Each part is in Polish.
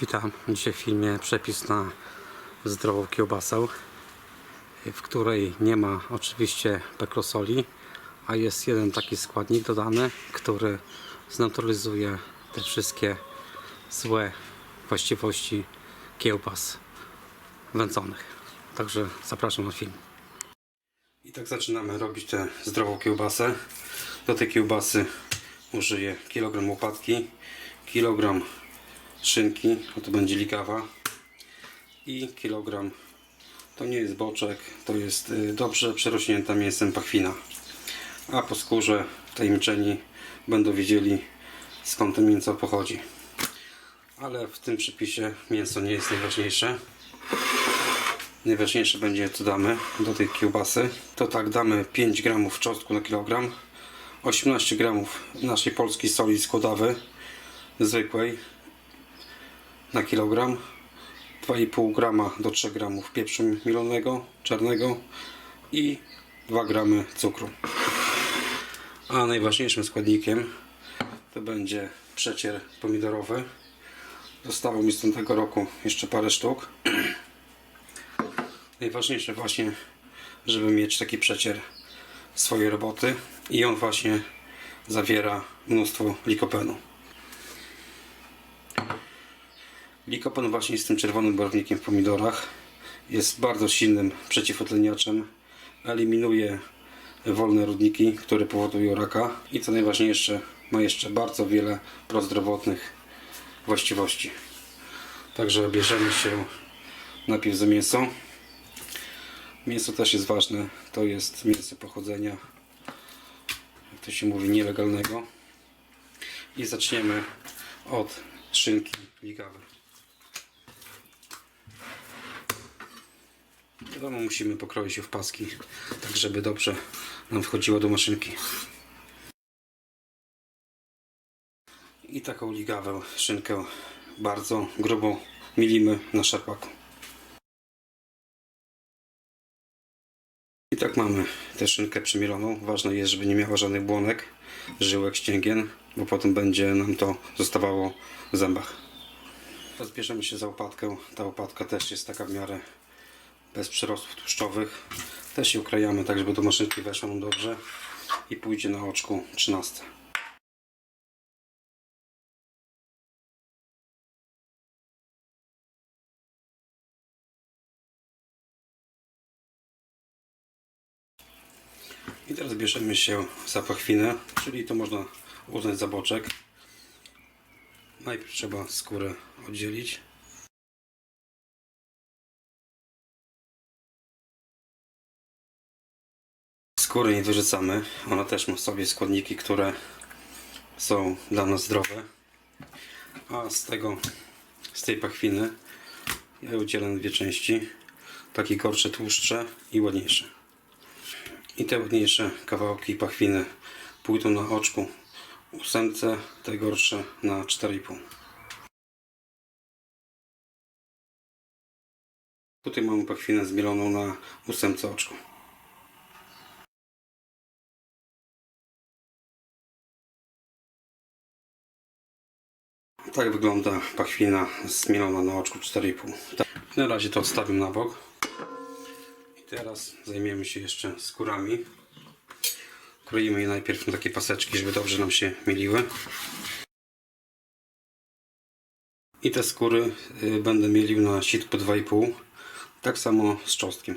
Witam. Dzisiaj w filmie przepis na zdrową kiełbasę, w której nie ma oczywiście pekrosoli, a jest jeden taki składnik dodany, który zneutralizuje te wszystkie złe właściwości kiełbas wędzonych. Także zapraszam na film. I tak zaczynamy robić tę zdrową kiełbasę. Do tej kiełbasy użyję kilogram łopatki, kilogram szynki, a to będzie likawa i kilogram to nie jest boczek, to jest y, dobrze przerośnięta mięsem pachwina. A po skórze tajemniczeni będą wiedzieli skąd to mięso pochodzi. Ale w tym przepisie mięso nie jest najważniejsze. Najważniejsze będzie co damy do tej kiełbasy. To tak damy 5 gramów czosnku na kilogram, 18 gramów naszej polskiej soli składowej zwykłej na kilogram, 2,5 grama do 3 gramów pieprzu milonego czarnego i 2 gramy cukru. A najważniejszym składnikiem to będzie przecier pomidorowy. Zostało mi z tamtego roku jeszcze parę sztuk. Najważniejsze właśnie, żeby mieć taki przecier swojej roboty i on właśnie zawiera mnóstwo likopenu. Likopen właśnie jest tym czerwonym barwnikiem w pomidorach. Jest bardzo silnym przeciwutleniaczem. Eliminuje wolne rodniki, które powodują raka. I co najważniejsze, ma jeszcze bardzo wiele prozdrowotnych właściwości. Także bierzemy się najpierw za mięso. Mięso też jest ważne. To jest mięso pochodzenia, jak to się mówi, nielegalnego. I zaczniemy od szynki ligawej. Wiadomo, musimy pokroić ją w paski, tak żeby dobrze nam wchodziło do maszynki. I taką ligawę szynkę bardzo grubo milimy na szarpaku. I tak mamy tę szynkę przymieloną. Ważne jest, żeby nie miała żadnych błonek, żyłek, ścięgien, bo potem będzie nam to zostawało w zębach. Teraz bierzemy się za łopatkę. Ta łopatka też jest taka w miarę bez przyrostów tłuszczowych. Też się ukrajamy tak, żeby do maszynki weszło dobrze i pójdzie na oczku 13. I teraz bierzemy się za pachwinę, czyli to można uznać za boczek. Najpierw trzeba skórę oddzielić. Skóry nie wyrzucamy. Ona też ma w sobie składniki, które są dla nas zdrowe. A z tego, z tej pachwiny ja ją dzielę na dwie części. Takie gorsze, tłuszcze i ładniejsze. I te ładniejsze kawałki pachwiny pójdą na oczku ósemce, te gorsze na 4,5. Tutaj mamy pachwinę zmieloną na ósemce oczku. Tak wygląda pachwina zmielona na oczku 4,5. Tak. Na razie to odstawię na bok. I teraz zajmiemy się jeszcze skórami. Kroimy je najpierw na takie paseczki, żeby dobrze nam się mieliły. I te skóry y, będę mielił na sitku 2,5. Tak samo z czosnkiem.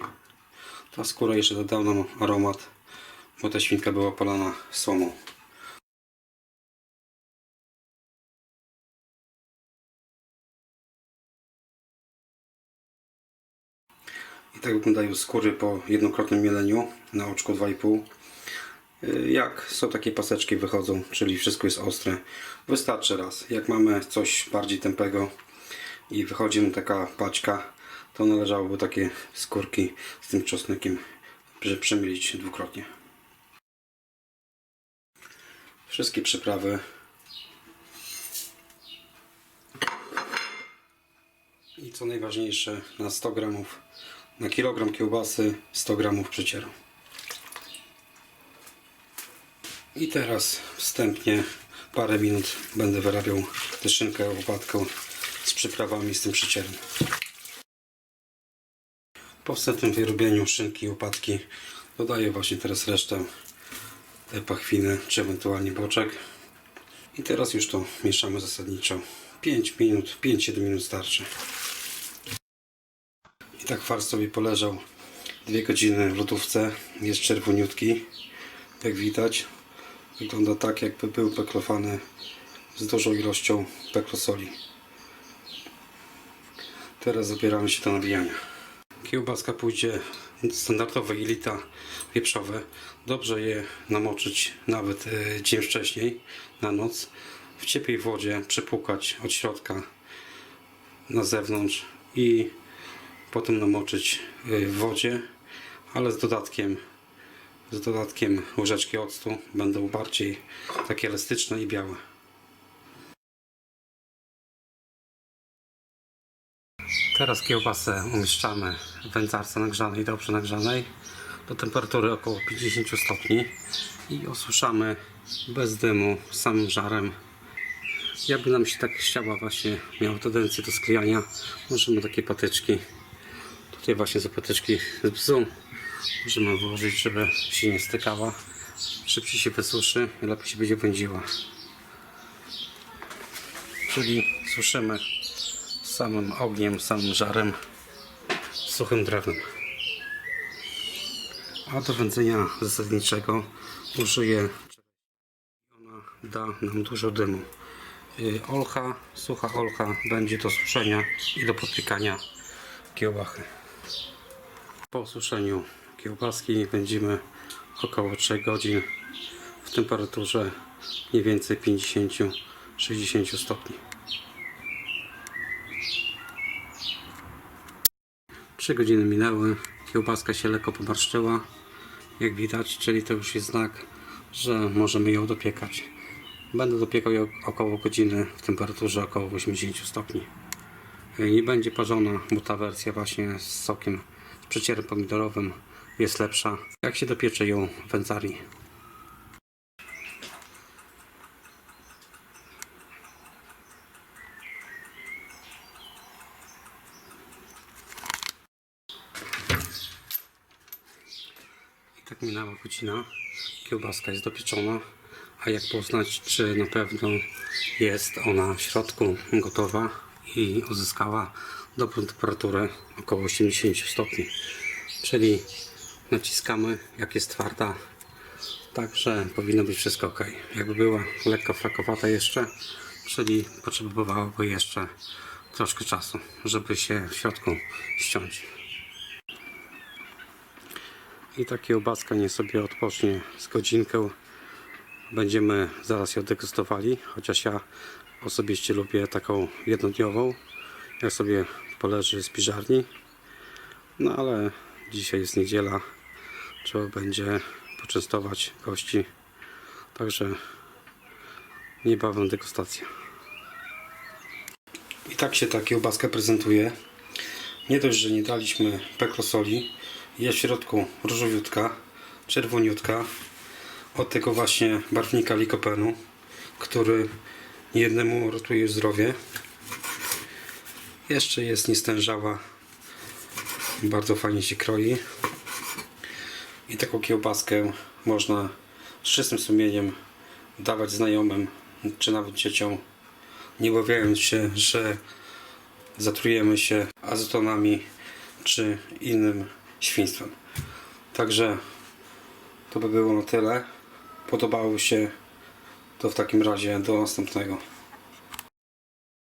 Ta skóra jeszcze dodała nam aromat, bo ta świnka była polana słomą. I tak wyglądają skóry po jednokrotnym mieleniu na oczku 2,5. Y, Jak są takie paseczki wychodzą, czyli wszystko jest ostre, wystarczy raz. Jak mamy coś bardziej tępego i wychodzi nam taka paćka, to należałoby takie skórki z tym czosnkiem przemielić dwukrotnie. Wszystkie przyprawy i co najważniejsze na 100 gramów na kilogram kiełbasy 100 gramów przecieru. I teraz wstępnie parę minut będę wyrabiał tę szynkę łopatką z przyprawami, z tym przecierem. Po wstępnym wyrobieniu szynki i łopatki dodaję właśnie teraz resztę tej pachwiny, czy ewentualnie boczek. I teraz już to mieszamy zasadniczo. 5 minut, 5-7 minut starczy. I tak farsz sobie poleżał 2 godziny w lodówce. Jest czerwoniutki. Jak widać, wygląda tak jakby był peklowany z dużą ilością peklosoli. Teraz zabieramy się do nabijania. Kiełbaska pójdzie standardowe i lita wieprzowe. Dobrze je namoczyć nawet e, dzień wcześniej, na noc. W ciepłej wodzie przepłukać od środka na zewnątrz i potem namoczyć e, w wodzie, ale z dodatkiem z dodatkiem łyżeczki octu będą bardziej takie elastyczne i białe. Teraz kiełbasę umieszczamy w wędzarce nagrzanej, dobrze nagrzanej do temperatury około 50 stopni i osuszamy bez dymu, samym żarem. Jakby nam się tak ściała właśnie miała tendencję do sklejania, możemy takie patyczki, tutaj właśnie za patyczki z bzu, możemy włożyć, żeby się nie stykała. Szybciej się wysuszy i lepiej się będzie wędziła. Czyli suszymy samym ogniem, samym żarem, suchym drewnem. A do wędzenia zasadniczego użyję ona da nam dużo dymu. Y, Olcha, sucha olcha będzie do suszenia i do podpiekania kiełbachy. Po suszeniu kiełbaski będziemy około 3 godzin w temperaturze mniej więcej 50-60 stopni. 3 godziny minęły, kiełbaska się lekko pomarszczyła, jak widać, czyli to już jest znak, że możemy ją dopiekać. Będę dopiekał ją około godziny w temperaturze około 80 stopni. Nie będzie parzona, bo ta wersja właśnie z sokiem, z przecierem pomidorowym jest lepsza. Jak się dopiecze ją w. I tak minęła godzina. Kiełbaska jest dopieczona. A jak poznać, czy na pewno jest ona w środku gotowa i uzyskała dobrą temperaturę około 80 stopni. Czyli naciskamy, jak jest twarda. Także powinno być wszystko ok. Jakby była lekko frakowata jeszcze, czyli potrzebowałoby jeszcze troszkę czasu, żeby się w środku ściąć. I ta kiełbaska nie sobie odpocznie z godzinkę. Będziemy zaraz ją degustowali, chociaż ja osobiście lubię taką jednodniową. Jak sobie poleży z piżarni. No ale dzisiaj jest niedziela. Trzeba będzie poczęstować gości. Także niebawem degustacja. I tak się ta kiełbaska prezentuje. Nie dość, że nie daliśmy peklosoli, jest w środku różowiutka, czerwoniutka od tego właśnie barwnika likopenu, który niejednemu ratuje zdrowie. Jeszcze jest niestężała, bardzo fajnie się kroi. I taką kiełbaskę można z czystym sumieniem dawać znajomym, czy nawet dzieciom, nie obawiając się, że zatrujemy się azotonami czy innym świństwem. Także to by było na tyle. Podobało się to w takim razie do następnego.